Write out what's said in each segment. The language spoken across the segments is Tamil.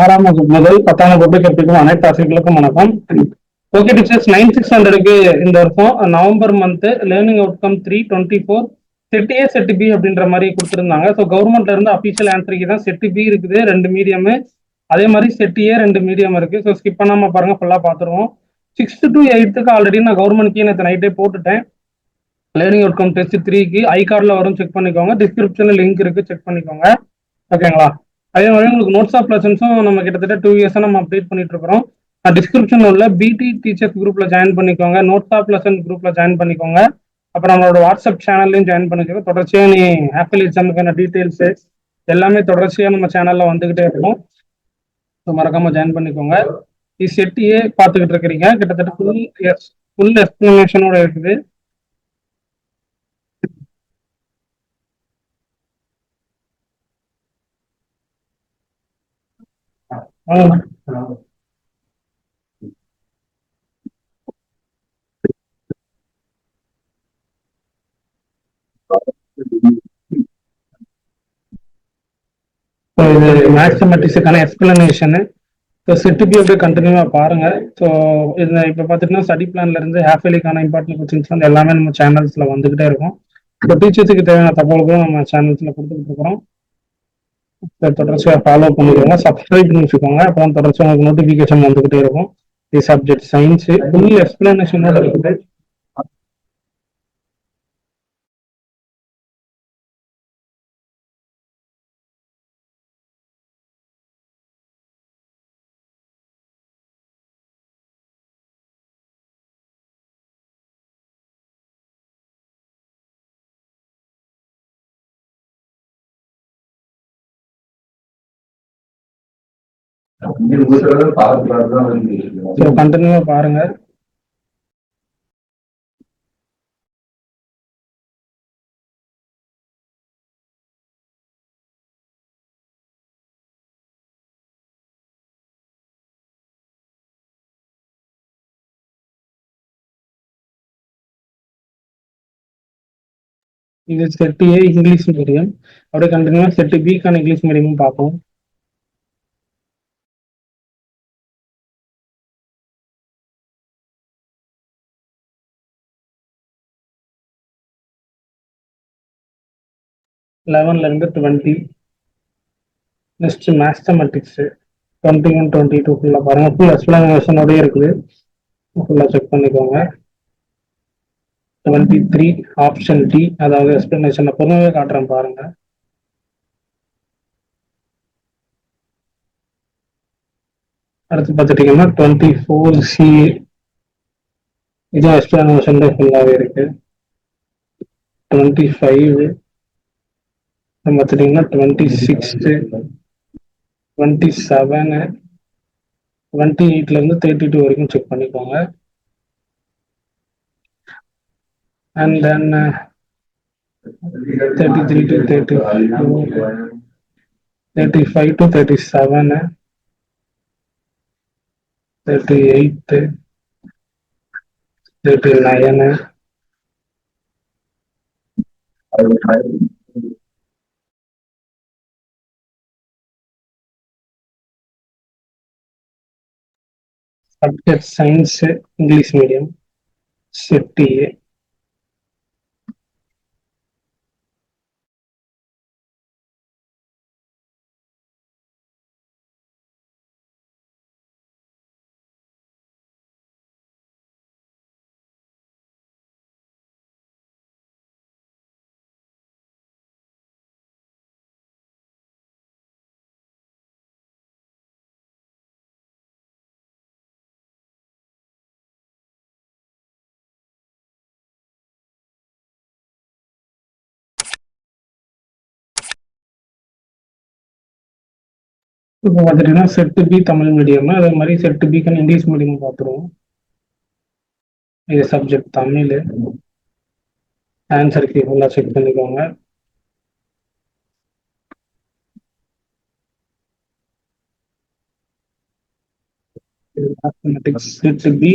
ஆறாம் வகுப்பு முதல் பத்தாம் வகுப்பு கற்பிக்கும் அனைத்து ஆசிரியர்களுக்கும் வணக்கம். ஓகே டீச்சர்ஸ் நைன் சிக்ஸ் ஹண்ட்ரடுக்கு இந்த வருஷம் November month learning outcome three twenty four set A set B அப்படின்ற மாதிரி கொடுத்துருந்தாங்க. ஸோ கவர்மெண்ட்ல இருந்து அபிஷியல் ஆன்சருக்கு தான் செட் பி இருக்குது. ரெண்டு மீடியம் அதே மாதிரி செட் ஏ ரெண்டு மீடியம் இருக்கு. ஸோ ஸ்கிப் பண்ணாம பாருங்க. ஃபுல்லா பார்த்துருவோம். சிக்ஸ்த் டு எயித்துக்கு ஆல்ரெடி நான் கவர்மெண்ட்க்கு நேற்று நைட்டே போட்டுட்டேன். லேர்னிங் அவுட்கம் டெஸ்ட் த்ரீக்கு ஐ கார்டில் வரும். செக் பண்ணிக்கோங்க. டிஸ்கிரிப்ஷனில் லிங்க் இருக்கு. செக் பண்ணிக்கோங்க. ஓகேங்களா அதே மாதிரி உங்களுக்கு நோட்ஸ் ஆஃப் லெசன்ஸும் நம்ம கிட்டத்தட்ட டூ இயர்ஸாக நம்ம அப்டேட் பண்ணிட்டு இருக்கிறோம். டிஸ்கிரிப்ஷன் உள்ள பிடி டீச்சர்ஸ் குரூப்ல ஜாயின் பண்ணிக்கோங்க. நோட்ஸ் ஆஃப் லெசன் குரூப்ல ஜாயின் பண்ணிக்கோங்க. அப்புறம் நம்மளோட வாட்ஸ்அப் சேனல்லையும் ஜாயின் பண்ணிக்கோங்க. தொடர்ச்சியாக நீ ஆப்பிள் எக்ஸாமுக்கான டீட்டெயில்ஸ் எல்லாமே தொடர்ச்சியாக நம்ம சேனல்ல வந்துகிட்டே இருக்கும். ஸோ மறக்காம ஜாயின் பண்ணிக்கோங்க. இ செட்டியே பார்த்துக்கிட்டு இருக்கிறீங்க. கிட்டத்தட்ட ஃபுல் எஸ் ஃபுல் எக்ஸ்பிளனேஷனோட இருக்குது. இது மேக்ஸமெட்டிக்ஸுக்கான எக்ஸ்பிளனேஷனு ஸோ சிட்டுக்கு எப்படி கண்டினியூவாக பாருங்க. ஸோ இது இப்போ பார்த்துட்டீங்கன்னா ஸ்டடி பிளான்ல இருந்து ஹாஃப் இம்பார்ட்டன்ட் கொஸ்டின்ஸ் வந்து எல்லாமே நம்ம சேனல்ஸ்ல வந்துகிட்டே இருக்கும். இப்போ டீச்சர்ஸுக்கு தேவையான தகவல்களும் நம்ம சேனல்ஸ்ல கொடுத்துக்கிட்டு இருக்கிறோம். தொடர்ச்சியாக ஃபாலோ பண்ணிக்கோங்க. சப்ஸ்கிரைப் பண்ணி வச்சுக்கோங்க. அப்புறம் தொடர்ச்சியாக உங்களுக்கு நோட்டிஃபிகேஷன் வந்துகிட்டே இருக்கும். தி சப்ஜெக்ட் சயின்ஸ் ஃபுல் எக்ஸ்பிளனேஷனோட இருக்குது கண்டினியூவா பாருங்க. இது செட் ஏ இங்கிலீஷ் மீடியம் அப்படியே கண்டினியூவா செட் பிக்கான இங்கிலீஷ் மீடியமும் பார்ப்போம். லெவன்ல இருந்து twenty next mathematics twenty one twenty two ஃபுல்லாக பாருங்க ஃபுல் எக்ஸ்பிளனேஷனோடய இருக்குது. ஃபுல்லாக செக் பண்ணிக்கோங்க. டுவெண்ட்டி த்ரீ ஆப்ஷன் டி அதாவது எக்ஸ்பிளனேஷனை பொதுவாகவே காட்டுறேன் பாருங்க. அடுத்து பார்த்துட்டீங்கன்னா டுவெண்ட்டி ஃபோர் சி இதுவும் எக்ஸ்பிளனேஷன் ஃபுல்லாகவே இருக்கு. டுவெண்ட்டி ஃபைவ் பார்த்துட்டீங்கன்னா twenty sixth twenty seven twenty எயிட்லேருந்து thirty two வரைக்கும் செக் பண்ணிக்கோங்க. And then thirty three to thirty thirty five to thirty seven thirty eight thirty nine subject science English medium Shetty இப்போ பார்த்துட்டீங்கன்னா செட்டு பி தமிழ் மீடியம் அதே மாதிரி செட்டு பிக்கான இங்கிலீஷ் மீடியம் பார்த்துருவோம் இது சப்ஜெக்ட் தமிழ். ஆன்சர் கீ ஃபுல்லாக செக் பண்ணிக்கோங்க. Mathematics set B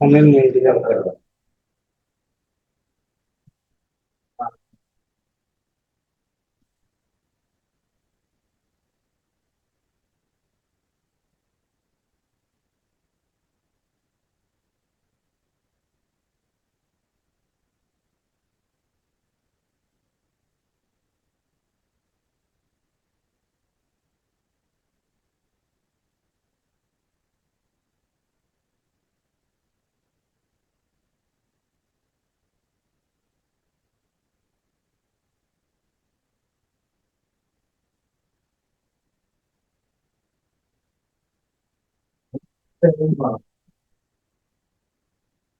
Tamil medium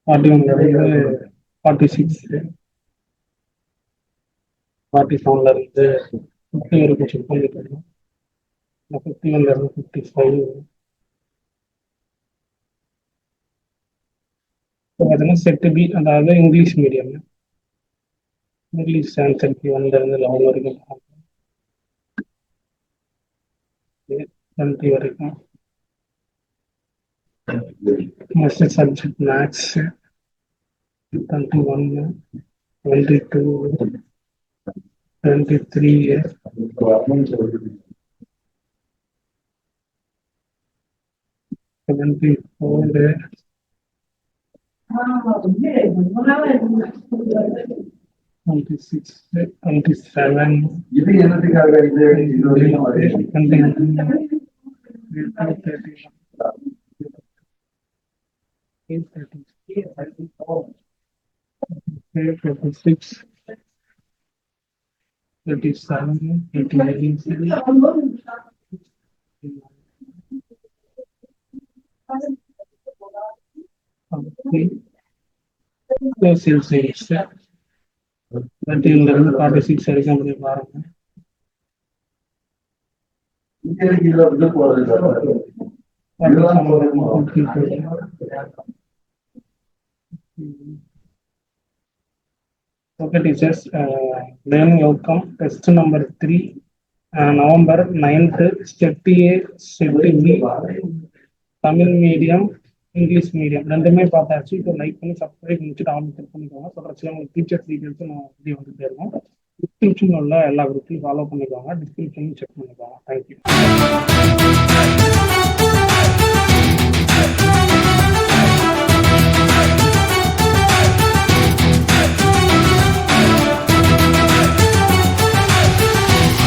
forty ஒன்ல இருந்து ஃபார்ட்டி சிக்ஸ் ஃபார்ட்டி செவன்ல இருந்து ஃபிஃப்டி வரைக்கும் செக் பண்ணிட்டு ஃபிஃப்டி ஒன்ல இருந்து ஃபிஃப்டி ஃபைவ் பார்த்தீங்கன்னா செட்டு பி அதாவது English medium English answer B ஒன்ல இருந்து லெவன் வரைக்கும் டுவெண்ட்டி வரைக்கும் Mostly subject maths, 21, 22, 23. Seventy-four. Twenty-six, twenty-seven. Thirty-one. 26, 37, 38, 39, Okay. Let's see the next step. Let's see. Thank you. Okay teachers then welcome test number three November ninth uh, A uh, ninth, B Tamil medium English medium ரெண்டுமே பார்த்தாச்சு. இப்போ லைக் பண்ணி சப்ஸ்கிரைப் முடிச்சுட்டு ஆன் கிளிக் பண்ணிக்கோங்க. சொல்கிறச்சு உங்களுக்கு டீச்சர்ஸ் டீட்டெயில்ஸும் நான் வீடியோ வந்து போயிருக்கோம் டிஸ்கிரிப்ஷன் உள்ள எல்லா குரூப்லையும் ஃபாலோ பண்ணிக்கோங்க. டிஸ்கிரிப்ஷனையும் செக் பண்ணிக்கோங்க. தேங்க்யூ